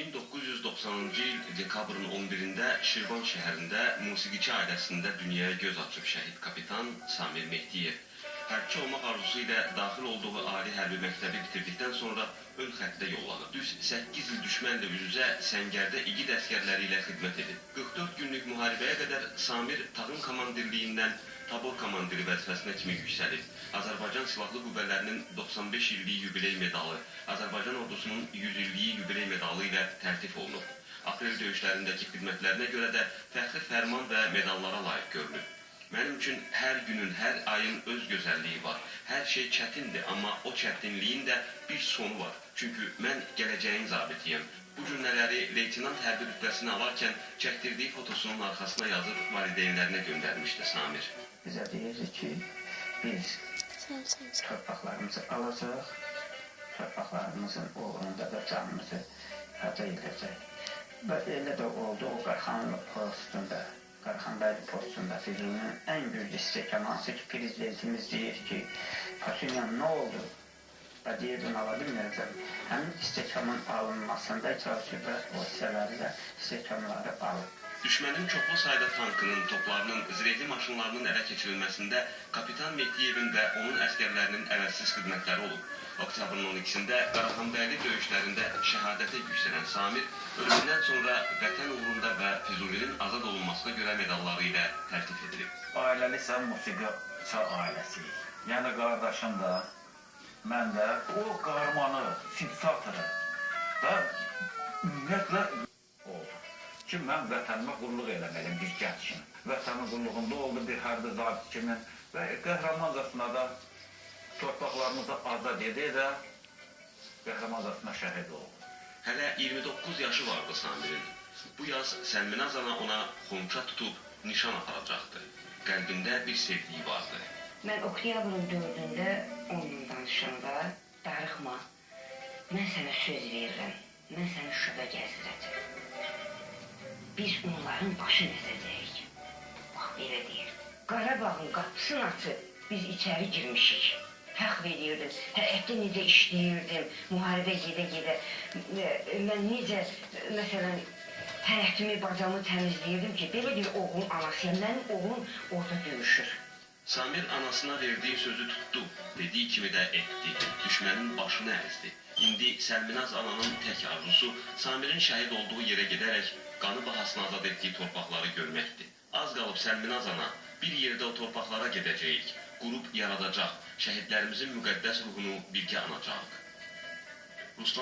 1990-cı il dekabrın 11-də Şirvan şəhərində musiqiçi ailəsində dünyaya göz açıb şəhid kapitan Samir Mehdiyev. Hərbçi olmaq arzusu ilə daxil olduğu ali hərbi məktəbi bitirdikdən sonra ön xəttə yollanıb. Düz 8 il düşmənlə üz-üzə səngərdə igid əskərləri ilə xidmət edib. 44 günlük müharibəyə qədər Samir tağım komandirliyindən tabor komandiri vəzifəsinə kimi yüksəlib. Azərbaycan Silahlı Qüvvələrinin 95 illik yubiley medalı, Azərbaycan ordusunun 100 illiyi yubiley medalı ilə təltif olunub. Aprel döyüşlərindəki xidmətlərinə görə də fəxri fərman və medallara layiq görülüb. Mənim üçün hər günün, hər ayın öz gözəlliyi var. Hər şey çətindir, amma o çətinliyin də bir sonu var. Çünki mən gələcəyin zabitiyəm. Bu cümlələri leytenant hərbi rütbəsini alarkən çəkdirdiyi fotosunun arxasına yazıb valideynlərinə göndərmişdi Samir. Bizə deyirdi ki, biz Sen sen sen. torpaqlarımızı alacaq, torpaqlarımızın uğrunda da canımızı fəda edəcək. Və elə də oldu o Qarxanlı postunda, Qarxanbəyli postunda Füzulinin ən güclü istekaması ki, prezidentimiz deyir ki, Paşinyan nə oldu? Və deyir, bunu ala bilməyəcəm. Həmin istekamın alınmasında çalışıb və o hissələri də istekamları alıb. Düşmənin çoxlu sayda tankının, toplarının, zirehli maşınlarının ələ keçirilməsində kapitan Mehdiyevin və onun əskərlərinin əvəzsiz xidmətləri olub. Oktyabrın 12-də Qaraxanbəyli döyüşlərində şəhadətə yüksələn Samir ölümündən sonra vətən uğrunda və Füzulinin azad olunmasına görə medalları ilə təltif edilib. Ailəli isə musiqiçi ailəsiyik. Yəni qardaşım da, mən də o qarmanı, sinsatorı da ümumiyyətlə oldu. Ki, mən vətənimə qulluq eləməliyim bir gənc kimi. Vətənin qulluğunda oldu bir hərbi zabit kimi və qəhrəmancasına da torpaqlarımızı azad edə də qəhrəmancasına şəhid oldu. Hələ 29 yaşı vardı Samirin. Bu yaz Səlminaz ana ona xonça tutub nişan aparacaqdı. Qəlbində bir sevdiyi vardı. Mən oktyabrın 4-də onunla danışanda darıxma. Mən sənə söz verirəm. Mən səni şübhə gəzdirəcəm. Biz onların başını əzəcəyik. Bax belə deyir. Qarabağın qapısını açıb biz içəri girmişik. Fəxr edirdim. Həyətdə necə işləyirdim. Müharibə gedə-gedə. Mən necə məsələn həyətimi, bacamı təmizləyirdim ki, belə bir oğlun anası, mənim oğlum orada döyüşür. Samir anasına verdiyi sözü tutdu. Dediyi kimi də etdi. Düşmənin başını əzdi. İndi Səlminaz ananın tək arzusu Samirin şəhid olduğu yerə gedərək qanı bahasına azad etdiyi torpaqları görməkdir. Az qalıb Səlminaz ana bir yerdə o torpaqlara gedəcəyik qrup yaradacaq, şəhidlərimizin müqəddəs ruhunu birgə anacaq. Ruslan